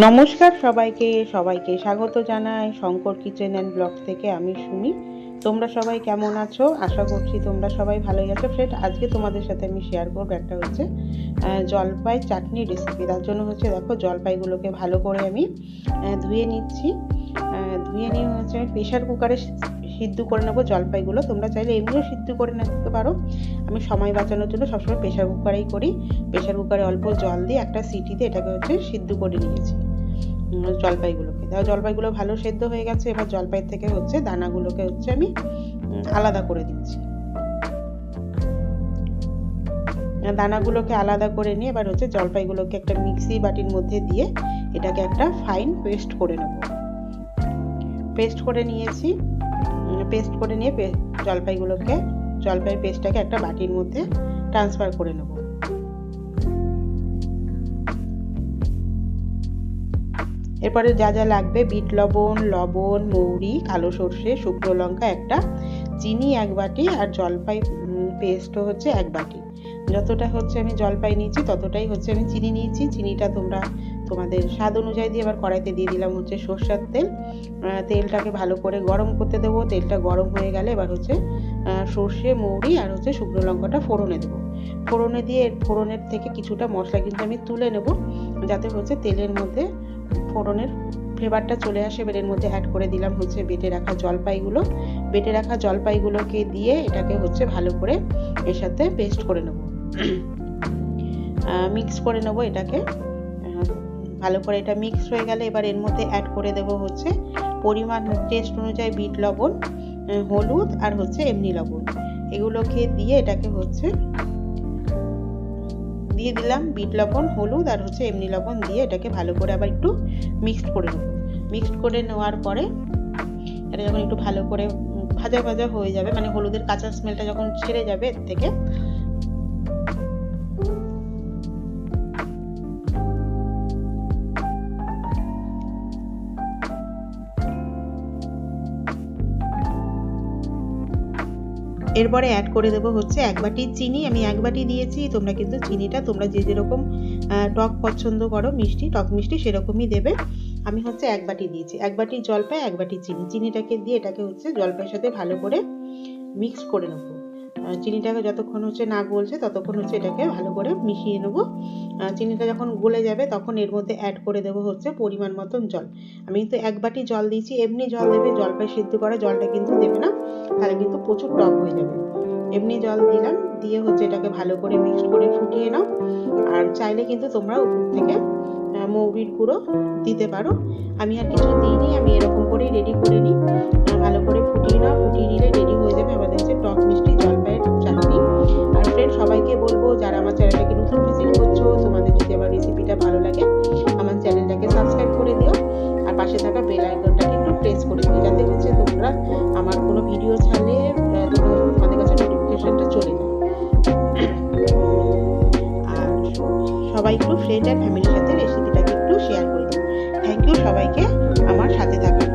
নমস্কার সবাইকে সবাইকে স্বাগত জানাই শঙ্কর কিচেন অ্যান্ড ব্লগ থেকে আমি সুমি। তোমরা সবাই কেমন আছো? আশা করছি তোমরা সবাই ভালোই আছো। ফ্রেন্ড, আজকে তোমাদের সাথে আমি শেয়ার করব একটা হচ্ছে জলপাই চাটনি রেসিপি তার জন্য হচ্ছে দেখো জলপাইগুলোকে ভালো করে আমি ধুয়ে নিচ্ছি। ধুয়ে নিয়ে হচ্ছে প্রেশার কুকারে সিদ্ধ করে নেব জলপাইগুলো। তোমরা চাইলে এমনিও সিদ্ধ করে নিতে পারো। আমি সময় বাঁচানোর জন্য সবসময় প্রেশার কুকারেই করি। প্রেশার কুকারে অল্প জল দিয়ে একটা সিটিতে এটাকে হচ্ছে সিদ্ধ করে নিয়েছি জলপাইগুলোকে। তাও জলপাইগুলো ভালো সেদ্ধ হয়ে গেছে, এবার জলপাই থেকে হচ্ছে দানাগুলোকে হচ্ছে আমি আলাদা করে দিচ্ছি দানাগুলোকে আলাদা করে নিয়ে এবার হচ্ছে জলপাইগুলোকে একটা মিক্সি বাটির মধ্যে দিয়ে এটাকে একটা ফাইন পেস্ট করে নেব। পেস্ট করে নিয়েছি। পেস্ট করে নিয়ে জলপাইগুলোকে, জলপাইয়ের পেস্টটাকে একটা বাটির মধ্যে ট্রান্সফার করে নেব। এরপরে যা যা লাগবে, বিট লবণ লবণ, মৌরি, কালো সর্ষে, শুকনো লঙ্কা, একটা, চিনি এক বাটি, আর জলপাই পেস্টও হচ্ছে এক বাটি। যতটা হচ্ছে আমি জলপাই নিয়েছি, ততটাই হচ্ছে আমি চিনি নিয়েছি। চিনিটা তোমরা তোমাদের স্বাদ অনুযায়ী দিয়ে এবার কড়াইতে দিয়ে দিলাম হচ্ছে সর্ষের তেল। তেলটাকে ভালো করে গরম করতে দেবো। তেলটা গরম হয়ে গেলে এবার হচ্ছে সর্ষে, মৌরি আর হচ্ছে শুকনো লঙ্কাটা ফোড়নে দেবো। ফোড়নে দিয়ে ফোড়নের থেকে কিছুটা মশলা কিন্তু আমি তুলে নেব, যাতে হচ্ছে তেলের মধ্যে ফোড়নের ফ্লেভারটা চলে আসে। এর মধ্যে অ্যাড করে দিলাম হচ্ছে বেটে রাখা জলপাইগুলো। বেটে রাখা জলপাইগুলোকে দিয়ে এটাকে হচ্ছে ভালো করে এর সাথে পেস্ট করে নেব। মিক্স করে নেব এটাকে। ভালো করে এটা মিক্স হয়ে গেলে এবার এর মধ্যে অ্যাড করে দেব হচ্ছে পরিমাণ টেস্ট অনুযায়ী বিট লবণ হলুদ আর হচ্ছে এমনি লবণ। এগুলোকে দিয়ে এটাকে হচ্ছে দিয়ে দিলাম বিট লবণ, হলুদ আর হচ্ছে এমনি লবণ দিয়ে এটাকে ভালো করে আবার একটু মিক্সড করে নেব। মিক্সড করে নেওয়ার পরে এটা যখন একটু ভালো করে ভাজা ভাজা হয়ে যাবে মানে হলুদের কাঁচা স্মেলটা যখন ছেড়ে যাবে এর থেকে এরপরে অ্যাড করে দেবো হচ্ছে এক বাটি চিনি। আমি এক বাটি দিয়েছি, তোমরা কিন্তু চিনিটা, তোমরা যে যেরকম টক পছন্দ করো, মিষ্টি, টক মিষ্টি সেরকমই দেবে। আমি হচ্ছে এক বাটি দিয়েছি। এক বাটি জলপাই, এক বাটি চিনি। চিনিটাকে দিয়ে এটাকে হচ্ছে জলপাইয়ের সাথে ভালো করে মিক্স করে নেব। চিনিটাকে যতক্ষণ হচ্ছে না গলছে, ততক্ষণ হচ্ছে এটাকে ভালো করে মিশিয়ে নেব। চিনিটা যখন গলে যাবে, তখন এর মধ্যে অ্যাড করে দেবো হচ্ছে পরিমাণ মতন জল। আমি কিন্তু এক বাটি জল দিয়েছি, এমনি জল দেবে জলপাই সিদ্ধ করা জলটা কিন্তু দেবে না, তাহলে কিন্তু প্রচুর টক হয়ে যাবে। এমনি জল দিলাম, দিয়ে হচ্ছে এটাকে ভালো করে মিক্সড করে ফুটিয়ে নাও। আর চাইলে কিন্তু তোমরা উপর থেকে মৌরির গুঁড়ো দিতে পারো। আমি আর কিছু দিইনি, আমি এরকম করেই রেডি করে নিই। ভালো করে ফুটিয়ে নাও, ফুটিয়ে নিলে রেডি হয়ে যাবে আমাদের হচ্ছে টক মিষ্টি প্রেস করে। দিই যাতে হচ্ছে তোমরা আমার কোনো ভিডিও ছাড়লে তোমাদের কাছে নোটিফিকেশানটা চলে যায়। আর সবাই একটু ফ্রেন্ড আর ফ্যামিলির সাথে রেসিপিটাকে একটু শেয়ার করে দিই থ্যাংক ইউ সবাইকে, আমার সাথে থাকার